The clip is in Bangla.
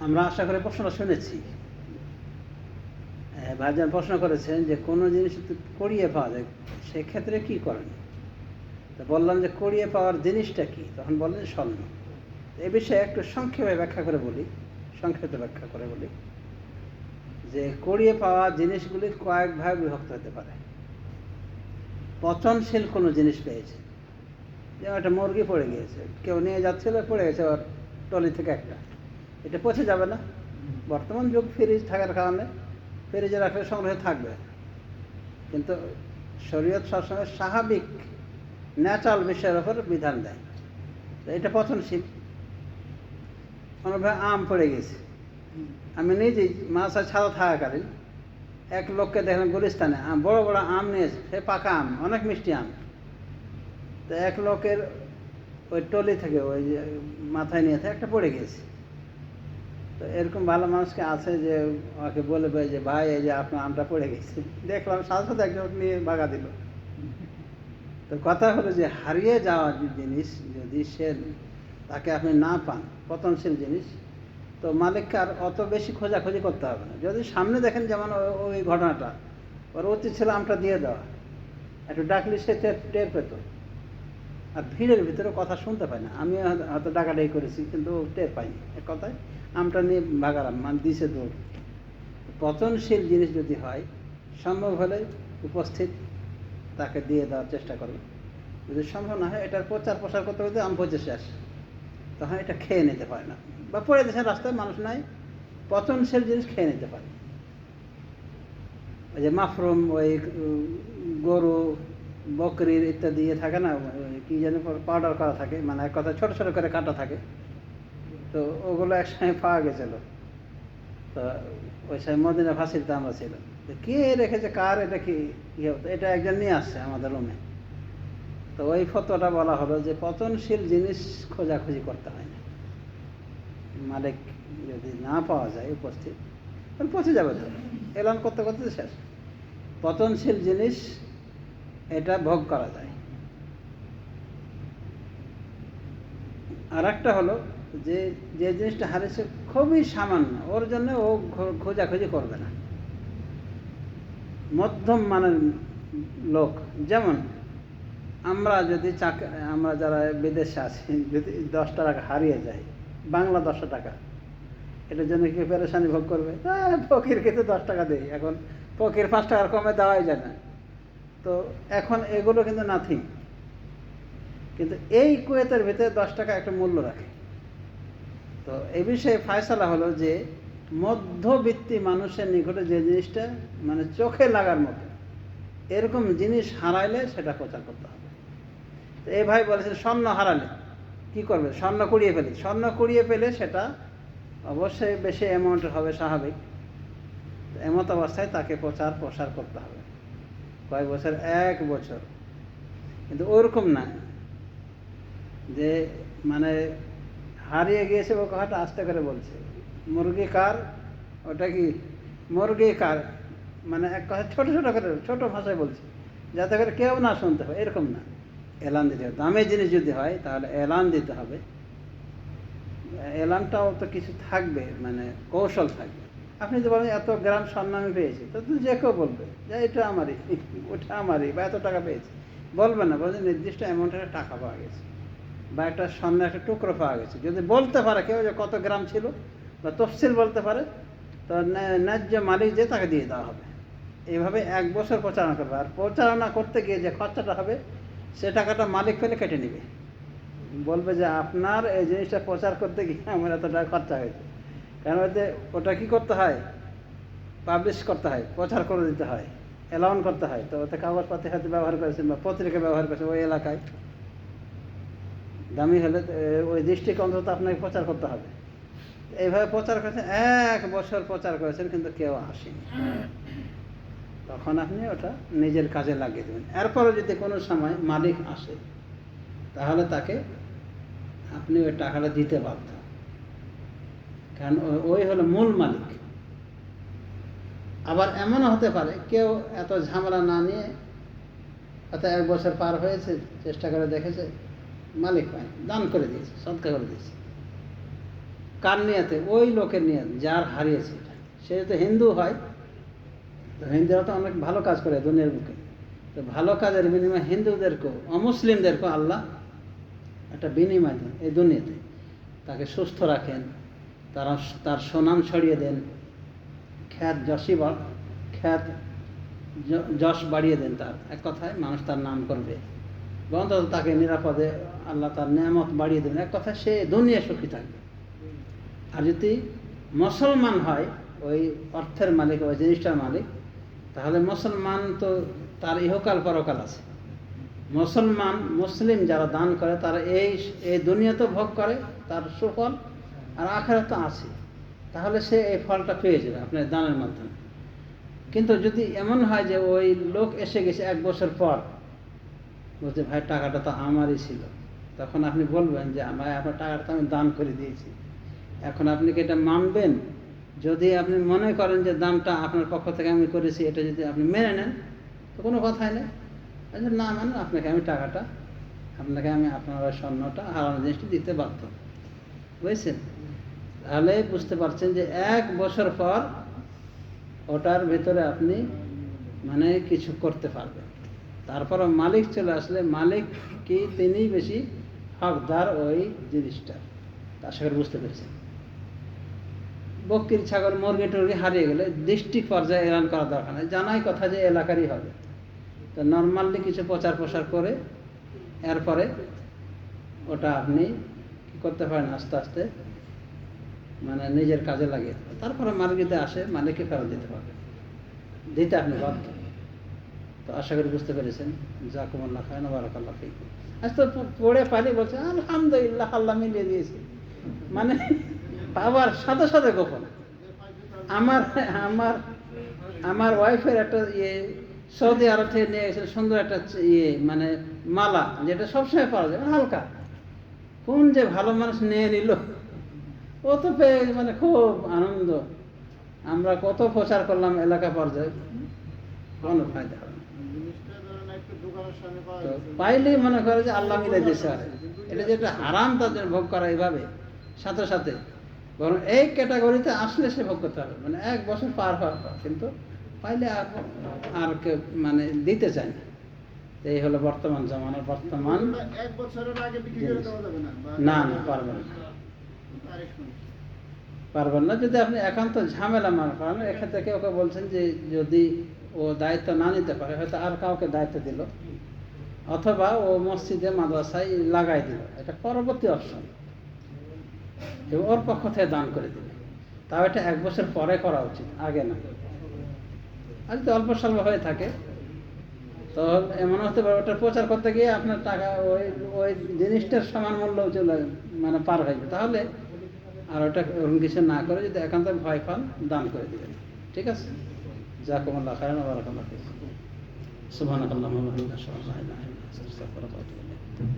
আমরা আশা করে প্রশ্নটা শুনেছি। ভাইজান প্রশ্ন করেছেন যে কোনো জিনিস করিয়ে পাওয়া যায়, সেক্ষেত্রে কি করেন? তো বললাম যে করিয়ে পাওয়ার জিনিসটা কি? তখন বললেন স্বর্ণ। এ বিষয়ে একটু সংক্ষেপে ব্যাখ্যা করে বলি সংক্ষেপে ব্যাখ্যা করে বলি। যে করিয়ে পাওয়া জিনিসগুলি কয়েক ভাগে বিভক্ত হতে পারে। পচনশীল কোনো জিনিস পেয়েছে। যেমন একটা মুরগি পড়ে গিয়েছে, কেউ নিয়ে যাচ্ছিল, পড়ে গেছে ওর টলি থেকে একটা। এটা পচে যাবে না। বর্তমান যুগ ফ্রিজ থাকার কারণে ফ্রিজে রাখলে সংগ্রহে থাকবে। কিন্তু শরীয়ত সবসময় স্বাভাবিক ন্যাচারাল বিষয়ের ওপর বিধান দেয়। তো এটা পচনশীল। কোনোভাবে আম পড়ে গেছে। আমি নিজেই মাছ ছাড়া থাকাকালীন এক লোককে দেখলাম গুলিস্তানে আম, বড় বড় আম নিয়েছে। সে পাকা আম, অনেক মিষ্টি আম। তো এক লোকের ওই টলি থেকে, ওই যে মাথায় নিয়ে একটা পড়ে গেছে। তো এরকম ভালো মানুষকে আছে যে ওকে বলবে যে, ভাই, এই যে আপনার আমটা পড়ে গেছে। দেখলাম সাথে সাথে একজন নিয়ে বাগা দিল। তো কথা হলো যে, হারিয়ে যাওয়া জিনিস, যদি সে তাকে আপনি না পান, পতনশীল জিনিস, তো মালিককে আর অত বেশি খোঁজাখুঁজি করতে হবে না। যদি সামনে দেখেন যেমন ওই ঘটনাটা, ওর উচিত ছিল আমটা দিয়ে দেওয়া। একটু ডাকলে সে টের পেত। আর ভিড়ের ভিতরে কথা শুনতে পায় না। আমি হয়তো- ডাকাডাকি করেছি, কিন্তু টের পাইনি এক কথায় আমটা নিয়ে ভাগালাম মানে দিছে দৌড় পচনশীল জিনিস যদি হয়, সম্ভব হলে উপস্থিত তাকে দিয়ে দেওয়ার চেষ্টা করবে। যদি সম্ভব না হয়, এটার প্রচার প্রসার করতে করতে আম পচে শেষ। তখন এটা খেয়ে নিতে পারে না। বা পড়ে দেশের রাস্তায়, মানুষ নাই, পচনশীল জিনিস খেয়ে নিতে পারে। ওই যে মাফরুম, ওই গরু, বকরির ইত্যাদি ইয়ে থাকে না কি যেন পাউডার করা থাকে মানে এক কথা ছোট ছোট করে কাটা থাকে। তো ওগুলো একসময় পাওয়া গেছিল। তো ওই সময় মদিনা ফাঁসিতে আমরা ছিলাম তো কে রেখেছে? কার? এটা কি ইয়ে হতো? এটা একজন নিয়ে আসছে আমাদের রুমে তো ওই ফটোটা বলা হলো যে পতনশীল জিনিস খোঁজাখুঁজি করতে হয় না। মালিক যদি না পাওয়া যায় উপস্থিত, তাহলে পচে যাবে তো এলান করতে করতে শেষ। পতনশীল জিনিস, এটা ভোগ করা যায়। আর একটা হলো যে যে জিনিসটা হারিয়েছে খুবই সামান্য, ওর জন্য ও খোঁজাখুঁজি করবে না। মধ্যম মানের লোক, যেমন আমরা যদি চাক, আমরা যারা বিদেশে আছি, যদি দশটা টাকা হারিয়ে যায়, বাংলা দশটা টাকা, এটার জন্য কি পেরেশানি ভোগ করবে? ফকির খেতে দশ টাকা দেয় এখন ফকির পাঁচ টাকার কমে দেওয়াই যায় না। তো এখন এগুলো কিন্তু নাথিং কিন্তু এই কুয়েতের ভিতরে দশ টাকা একটা মূল্য রাখে। তো এই বিষয়ে ফায়সালা হলো যে মধ্যবিত্তি মানুষের নিকটে যে জিনিসটা মানে চোখে লাগার মতো, এরকম জিনিস হারাইলে সেটা প্রচার করতে হবে। তো এই ভাই বলেছেন, স্বর্ণ হারালে কি করবে? স্বর্ণ কুড়িয়ে ফেলে। স্বর্ণ কুড়িয়ে পেলে সেটা অবশ্যই বেশি অ্যামাউন্ট হবে স্বাভাবিক। এমত অবস্থায় তাকে প্রচার প্রসার করতে হবে। কয়েক বছর? এক বছর। কিন্তু ওরকম না। যে মানে হারিয়ে গিয়েছে ও কথাটা আস্তে করে বলছে। মুরগি কার? ওটা কি? মুরগি কার? মানে এক কথা ছোটো ছোটো করে, ছোটো ভাষায় বলছে। যাতে করে কেউ না শুনতে হয় এরকম না। এলান দিতে হবে। দামি জিনিস যদি হয়, তাহলে এলান দিতে হবে। এলানটাও তো কিছু থাকবে মানে কৌশল থাকবে। আপনি যে বলেন, এত গ্রাম আমি পেয়েছি। তো তো যে কেউ বলবে যে, এটা আমারই, ওটা আমারই, বা এত টাকা পেয়েছি। বলবে না। বলছে, নির্দিষ্ট অ্যামাউন্টের টাকা পাওয়া গেছে। বা একটা স্বর্ণের একটা টুকরো পাওয়া গেছে। যদি বলতে পারে কেউ যে কত গ্রাম ছিল বা তফসিল বলতে পারে, তো ন্যা- ন্যায্য মালিক যে তাকে দিয়ে দেওয়া হবে। এইভাবে এক বছর প্রচারণা করবে। আর প্রচারণা করতে গিয়ে যে খরচাটা হবে, সে টাকাটা মালিক পেলে কেটে নেবে। বলবে যে আপনার এই জিনিসটা প্রচার করতে গিয়ে আমার এত টাকা খরচা হয়েছে। কারণ ওতে ওটা কি করতে হয়? পাবলিশ করতে হয়, প্রচার করে দিতে হয় অ্যালাউন করতে হয়। তো ওতে কাগজপাতি হয়তো ব্যবহার করেছেন বা পত্রিকা ব্যবহার করেছেন ওই এলাকায়। দামি হলে ওই ডিস্ট্রিক্ট অন্তত আপনাকে প্রচার করতে হবে। এইভাবে প্রচার করেছেন, এক বছর প্রচার করেছেন, কিন্তু কেউ আসেনি। তখন আপনি ওটা নিজের কাজে লাগিয়ে দেবেন। এরপরে যদি কোনো সময় মালিক আসে, তাহলে তাকে আপনি ওই টাকাটা দিতে বাধ্য। কারণ ওই হলো মূল মালিক। আবার এমনও হতে পারে, কেউ এত ঝামেলা না নিয়ে, হয়তো এক বছর পার হয়েছে, চেষ্টা করে দেখেছে মালিক পায় দান করে দিয়েছে সৎকা করে দিয়েছে। কার নিয়াতে? ওই লোকের নিয়াত, যার হারিয়েছে সে যদি হিন্দু হয়, তো হিন্দুরা তো অনেক ভালো কাজ করে দুনিয়ার বুকে। তো ভালো কাজের বিনিময়ে হিন্দুদেরকেও অমুসলিমদেরকেও আল্লাহ একটা বিনিময় দেন এই দুনিয়াতে। তাকে সুস্থ রাখেন, তারা তার সুনাম ছড়িয়ে দেন, খ্যাত বল খ্যাত যশ বাড়িয়ে দেন তার। এক কথায় মানুষ তার নাম করবে। তাকে নিরাপদে আল্লাহ তার নিয়ামত বাড়িয়ে দেবেন এক কথা সে দুনিয়া সুখী থাকবে। আর যদি মুসলমান হয়, ওই অর্থের মালিক, ওই জিনিসটার মালিক, তাহলে মুসলমান তো তার ইহকাল পরকাল আছে। মুসলমান, মুসলিম যারা দান করে, তারা এই এই দুনিয়াতে ভোগ করে, তার সুফল, আর আখেরা তো আছে। তাহলে সে এই ফলটা পেয়ে যাবে আপনার দানের মাধ্যমে। কিন্তু যদি এমন হয় যে ওই লোক এসে গেছে এক বছর পর বলছে, ভাই, টাকাটা তো আমারই ছিল। তখন আপনি বলবেন যে ভাই, আপনার টাকাটা তো আমি দান করে দিয়েছি। এখন আপনি কি এটা মানবেন? যদি আপনি মনে করেন যে, দানটা আপনার পক্ষ থেকে আমি করেছি, এটা যদি আপনি মেনে নেন, তো কোনো কথাই নেই। না মানে আপনাকে আমি টাকাটা, আপনাকে আমি আপনার স্বর্ণটা, হারানো জিনিসটি দিতে বাধ্য। বুঝছেন? তাহলে বুঝতে পারছেন যে, এক বছর পর ওটার ভেতরে আপনি মানে কিছু করতে পারবেন। তারপর মালিক চলে আসলে মালিক কি তিনি বেশি হকদার ওই জিনিসটা। আশা করি বুঝতে পেরেছেন বকরির ছাগল, মুরগি টুরগি হারিয়ে গেলে ডিস্ট্রিক্ট পর্যায়ে এলান করা দরকার নেই। জানাই কথা যে এলাকারই হবে। তো নর্মালি কিছু প্রচার প্রসার করে এরপরে ওটা আপনি কি করতে পারেন আস্তে আস্তে? মানে নিজের কাজে লাগিয়ে। তারপরে মার্গিতে আসে, মালিককে ফেরত দিতে পারবে দিতে আপনি বাধ্য তো আশা করি বুঝতে পেরেছেন। জাকুমুল্লাহ খান বারাকাল্লাহ ফিকুম। আজ তো পড়ে পারি বলছে, আলহামদুলিল্লাহ আল্লাহ মিলিয়ে দিয়েছে। মানে পাওয়ার সাথে সাথে গোপন। আমার আমার আমার ওয়াইফের একটা ইয়ে সৌদি আরব থেকে নিয়ে গেছিল সুন্দর একটা ইয়ে মানে মালা, যেটা সবসময় পাওয়া যায় হালকা। কোন যে ভালো মানুষ নিয়ে নিল, ও তো পেয়ে মানে খুব আনন্দ। আমরা কত প্রচার করলাম এলাকা পর্যায়ে। কোনো ফায়দা হবে না। জিনিসটা ধরেন একটু দোকানের সামনে পাওয়া তো পাইলেই মনে করে যে আল্লাহ মিলে দিয়েছে এটা যেটা হারাম তাদের ভোগ করা এইভাবে সাথে সাথে। বরং এই ক্যাটাগরিতে আসলে সে ভোগ করতে হবে মানে এক বছর পার হওয়ার পর। কিন্তু পাইলে আর আর মানে দিতে চায় না। এই হলো বর্তমান জামানার বর্তমান না না না পারবেন না। পারবেন না। যদি আপনি একান্ত ঝামেলা মনে করেন এক্ষেত্রে কেউ কেউ বলছেন যে যদি ও দায়িত্ব না নিতে পারে হয়তো আর কাউকে দায়িত্ব দিল। অথবা ও মসজিদে মাদ্রাসায় লাগাই দিল। এটা পরবর্তী অপশন। এবং ওর পক্ষ থেকে দান করে দিল। তাও এটা এক বছর পরে করা উচিত, আগে না। আর যদি অল্প স্বল্প হয়ে থাকে, তো এমন হতে পারে ওটা প্রচার করতে গিয়ে আপনার টাকা ওই ওই জিনিসটার সমান মূল্য চলে মানে পার হয়ে যাবে তাহলে আর ওটা ওরকম কিছু না করে যদি একান্ত ভয় পান, দান করে দিবেন। ঠিক আছে? ওয়া বারাকাল্লাহু ফিক। সুবহানাকাল্লাহুম্মা ওয়া বিহামদিকা আশহাদু আল্লা استغفر الله وأتوب اليه